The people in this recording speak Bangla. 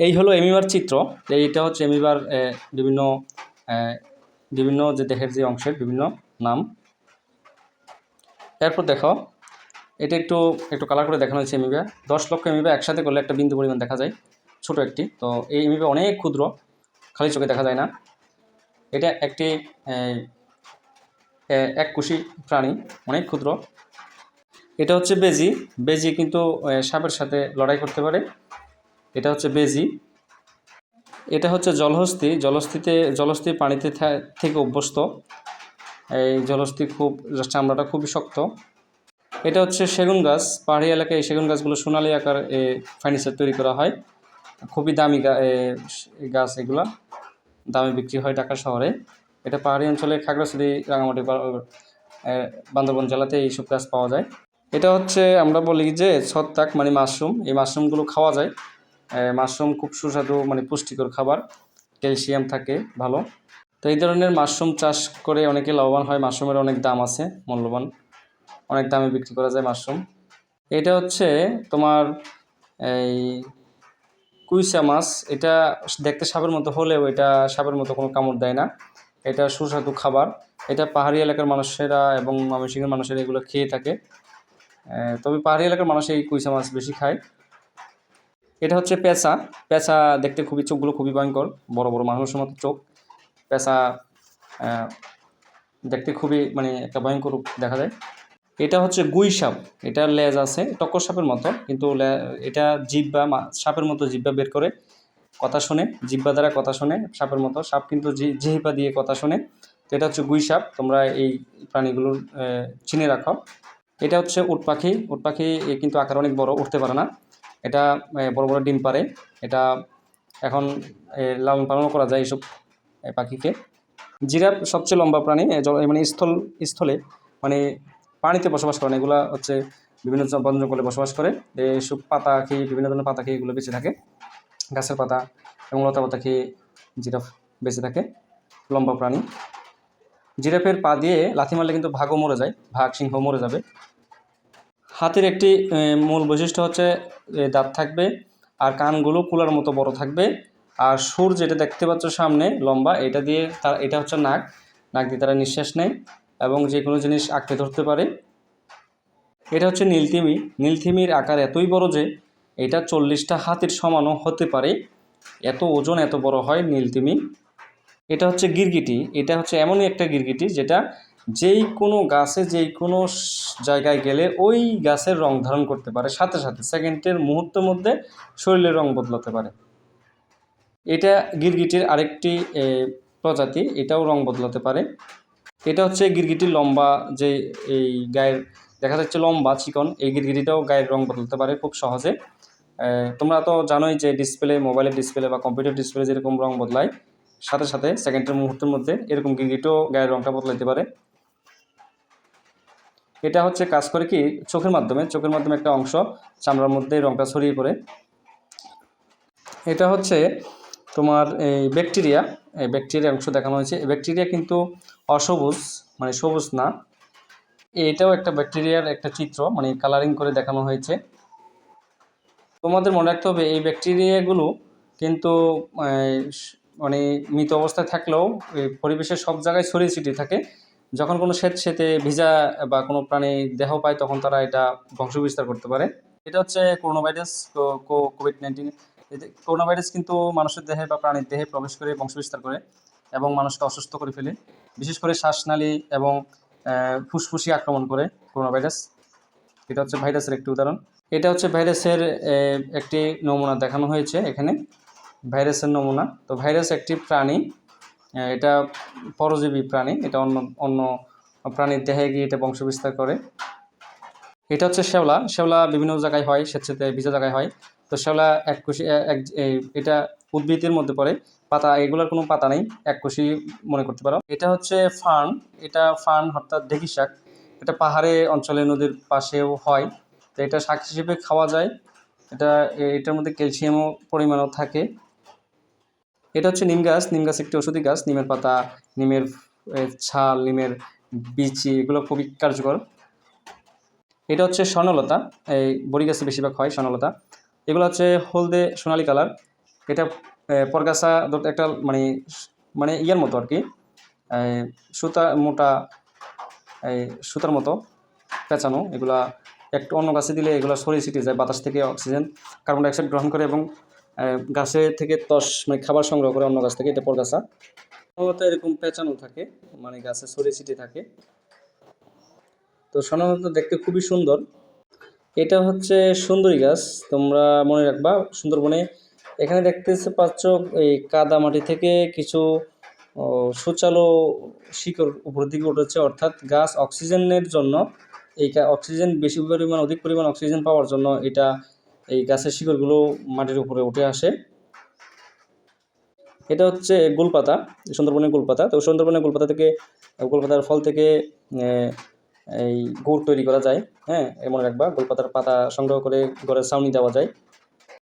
এই হলো এমিবার চিত্র। এইটা হচ্ছে এমিবার বিভিন্ন বিভিন্ন যে দেহের যে অংশের বিভিন্ন নাম। এরপর দেখো এটা একটু একটু কালার করে দেখানো হয়েছে এমিবা দশ লক্ষ এমিবা একসাথে করলে একটা বিন্দু পরিমাণ দেখা যায় ছোট একটি। তো এই এমিবা অনেক ক্ষুদ্র খালি চোখে দেখা যায় না। এটা একটি এ, এ, এককোষী প্রাণী অনেক ক্ষুদ্র। এটা হচ্ছে বেজি। বেজি কিন্তু সাপের সাথে লড়াই করতে পারে। এটা হচ্ছে বেজি। এটা হচ্ছে জলহস্তি। জলহস্তিতে, জলহস্তি পানিতে থেকে অভ্যস্ত। এই জলহস্তি খুব চামড়াটা খুবই শক্ত। এটা হচ্ছে সেগুন গাছ। পাহাড়ি এলাকায় এই সেগুন গাছগুলো সোনালি আকার ফার্নিচার তৈরি করা হয়। খুবই দামি গাছ এগুলা। দামে বিক্রি হয় ঢাকা শহরে। এটা পাহাড়ি অঞ্চলে খাগড়াছড়ি, রাঙামাটি বান্দরবান জেলাতে এইসব গাছ পাওয়া যায়। এটা হচ্ছে, আমরা বলি যে ছত্রাক মানে মাশরুম। এই মাশরুমগুলো খাওয়া যায়। মাশরুম খুব সুস্বাদু মানে পুষ্টিকর খাবার। ক্যালসিয়াম থাকে, ভালো। তো এই ধরনের মাশরুম চাষ করে অনেকে লাভবান হয়, মাশরুমের অনেক দাম আছে, মূল্যবান। অনেক দামে বিক্রি করা যায় মাশরুম। এটা হচ্ছে তোমার এই কুইসা মাছ। এটা দেখতে সাপের মতো, হলেও এটা সাপের মতো কোনো কামড় দেয় না। এটা সুস্বাদু খাবার। এটা পাহাড়ি এলাকার মানুষেরা এবং ময়মনসিংহের মানুষেরা এগুলো খেয়ে থাকে। তবে পাহাড়ি এলাকার মানুষ এই কুইসা মাছ বেশি খায়। এটা হচ্ছে পেঁচা। পেঁচা দেখতে খুবই চোখগুলো খুবই ভয়ঙ্কর, বড় বড় মানুষের মতো চোখ। পেঁচা দেখতে খুবই মানে একটা ভয়ঙ্কর রূপ দেখা যায় এটা হচ্ছে গুই সাপ। এটার লেজ আছে, টক্কর সাপের মতো, কিন্তু এটা জিব্বা সাপের মতো জিব্বা বের করে কথা শোনে জিব্বা দ্বারা কথা শোনে সাপের মতো। সাপ কিন্তু জি- জিহিবা দিয়ে কথা শোনে। তো এটা হচ্ছে গুই সাপ, তোমরা এই প্রাণীগুলোর চিনে রাখো। এটা হচ্ছে উট পাখি। উট পাখি কিন্তু আকার অনেক বড়, উঠতে পারে না। এটা বড় বড় ডিম পারে এটা এখন লালন পালন করা যায় এইসব পাখিকে। জিরাফ সবচেয়ে লম্বা প্রাণী মানে স্থল, স্থলে মানে পানিতে বসবাস করে এগুলা হচ্ছে বিভিন্ন বন জঙ্গলে বসবাস করে। এইসব পাতা খেয়ে, বিভিন্ন ধরনের পাতা খেয়ে এগুলো বেঁচে থাকে। গাছের পাতা এবং লতা পাতা খেয়ে জিরাফ বেঁচে থাকে। লম্বা প্রাণী। জিরাফের পা দিয়ে লাথি মারলে কিন্তু ভাগও মরে যায়, ভাগ সিংহ মরে যাবে। হাতির একটি মূল বৈশিষ্ট্য হচ্ছে দাঁত থাকবে আর কানগুলো কুলার মতো বড় থাকবে। আর সুর যেটা দেখতে পাচ্ছ সামনে লম্বা, এটা দিয়ে তার, এটা হচ্ছে নাক। নাক দিয়ে তারা নিঃশ্বাস নেয় এবং যে কোনো জিনিস আঁকড়ে ধরতে পারে। এটা হচ্ছে নীলতিমি। নীলতিমির আকার এতই বড় যে এটা চল্লিশটা হাতের সমানও হতে পারে। এত ওজন, এত বড় হয় নীলতিমি। এটা হচ্ছে গিরগিটি। এটা হচ্ছে এমনই একটা গিরগিটি যেটা যেই কোনো গাছে যেই কোনো জায়গায় গেলে ওই গাছের রং ধারণ করতে পারে, সাথে সাথে সেকেন্ডের মুহূর্তের মধ্যে শরীরের রং বদলাতে পারে। এটা গিরগিটির আরেকটি প্রজাতি, এটাও রং বদলাতে পারে। এটা হচ্ছে গিরগিটির লম্বা যে এই গায়ের, দেখা যাচ্ছে লম্বা চিকন, এই গিরগিটিটাও গায়ের রং বদলাতে পারে খুব সহজে। তোমরা তো জানোই যে ডিসপ্লে, মোবাইলের ডিসপ্লে বা কম্পিউটার ডিসপ্লে যেরকম রং বদলায়, সাথে সাথে সেকেন্ডের মুহূর্তের মধ্যে এরকম গিরগিটিও গায়ের রংটা বদলাতে পারে। এটা হচ্ছে কাজ করে কি? চোখের মাধ্যমে চোখের মাধ্যমে একটা অংশ, চামড়ার মধ্যে রংটা ছড়িয়ে পড়ে। এটা হচ্ছে তোমার এই ব্যাকটেরিয়া এই ব্যাকটেরিয়া অংশ দেখানো হয়েছে। ব্যাকটেরিয়া কিন্তু অসবুজ মানে সবুজ না। এটাও একটা ব্যাকটেরিয়ার একটা চিত্র মানে কালারিং করে দেখানো হয়েছে। তোমাদের মনে রাখতে হবে, এই ব্যাকটেরিয়াগুলো কিন্তু মানে মৃত অবস্থায় থাকলেও পরিবেশের সব জায়গায় ছড়িয়ে ছিটিয়ে থাকে। যখন কোনো স্বেত সেতে ভিজা বা কোনো প্রাণী দেহ পায়, তখন তারা এটা বংশ বিস্তার করতে পারে। এটা হচ্ছে corona virus covid nineteen corona virus কিন্তু মানুষের দেহে বা প্রাণীর দেহে প্রবেশ করে বংশ বিস্তার করে এবং মানুষকে অসুস্থ করে ফেলে। বিশেষ করে শ্বাসনালী এবং ফুসফুসি আক্রমণ করে করোনা ভাইরাস এটা হচ্ছে ভাইরাসের একটি উদাহরণ। এটা হচ্ছে ভাইরাসের একটি নমুনা দেখানো হয়েছে এখানে। ভাইরাসের নমুনা। তো ভাইরাস একটি প্রাণী এটা পরজীবী প্রাণী, এটা অন্য অন্য প্রাণীর দেহে গিয়ে এটা বংশ বিস্তার করে। এটা হচ্ছে শ্যাওলা শ্যাওলা বিভিন্ন জায়গায় হয়, স্বেচ্ছাতে ভিজা জায়গায় হয়। তো শ্যাওলা এক কুশি এক এটা উদ্ভিদের মধ্যে পড়ে। পাতা, এগুলোর কোনো পাতা নেই, এক কুশি মনে করতে পারো। এটা হচ্ছে ফার্ন। এটা ফার্ন অর্থাৎ ঢেকি শাক। এটা পাহাড়ে, অঞ্চলে, নদীর পাশেও হয়। তো এটা শাক হিসেবে খাওয়া যায়। এটা এটার মধ্যে ক্যালসিয়ামও পরিমাণও থাকে। এটা হচ্ছে নিম গাছ নিম গাছ একটি ওষুধি গাছ, নিমের পাতা, নিমের ছাল, নিমের বিচি, এগুলো খুবই কার্যকর। এটা হচ্ছে স্বর্ণলতা, এই বড়ি গাছে বেশিরভাগ হয় স্বর্ণলতা। এগুলো হচ্ছে হলদে সোনালি কালার। এটা পরগাছা একটা মানে মানে ইয়ার মতো আর কি সুতা মোটা এই সুতার মতো পেঁচানো। এগুলা একটু অন্য গাছে দিলে এগুলো সরিয়ে ছিটিয়ে যায় বাতাস থেকে অক্সিজেন, কার্বন ডাইঅক্সাইড গ্রহণ করে এবং আহ, গাছে থেকে তস মানে খাবার সংগ্রহ করে অন্য গাছ থেকে এটা পরগাছা। সাধারণত এরকম পেঁচানো থাকে মানে গাছে ছড়িয়ে ছিটিয়ে থাকে। তো সাধারণত দেখতে খুবই সুন্দর। এটা হচ্ছে সুন্দরী গাছ তোমরা মনে রাখবা সুন্দরবনে এখানে দেখতে পাচ্ছ এই কাদা মাটি থেকে কিছু সুচালো শিকড় উপরের দিকে উঠেছে অর্থাৎ গাছ অক্সিজেনের জন্য এই অক্সিজেন বেশি পরিমাণ অধিক পরিমাণ অক্সিজেন পাওয়ার জন্য এটা এই গাছের শিকড়গুলো মাটির উপরে উঠে আসে। এটা হচ্ছে গোলপাতা, সুন্দরবনের গোলপাতা। তো সুন্দরবনের গোলপাতা থেকে, গোলপাতার ফল থেকে এই গুড় তৈরি করা যায়। হ্যাঁ এমন মনে রাখবা গোলপাতার পাতা সংগ্রহ করে ঘরের ছাউনি দেওয়া যায়।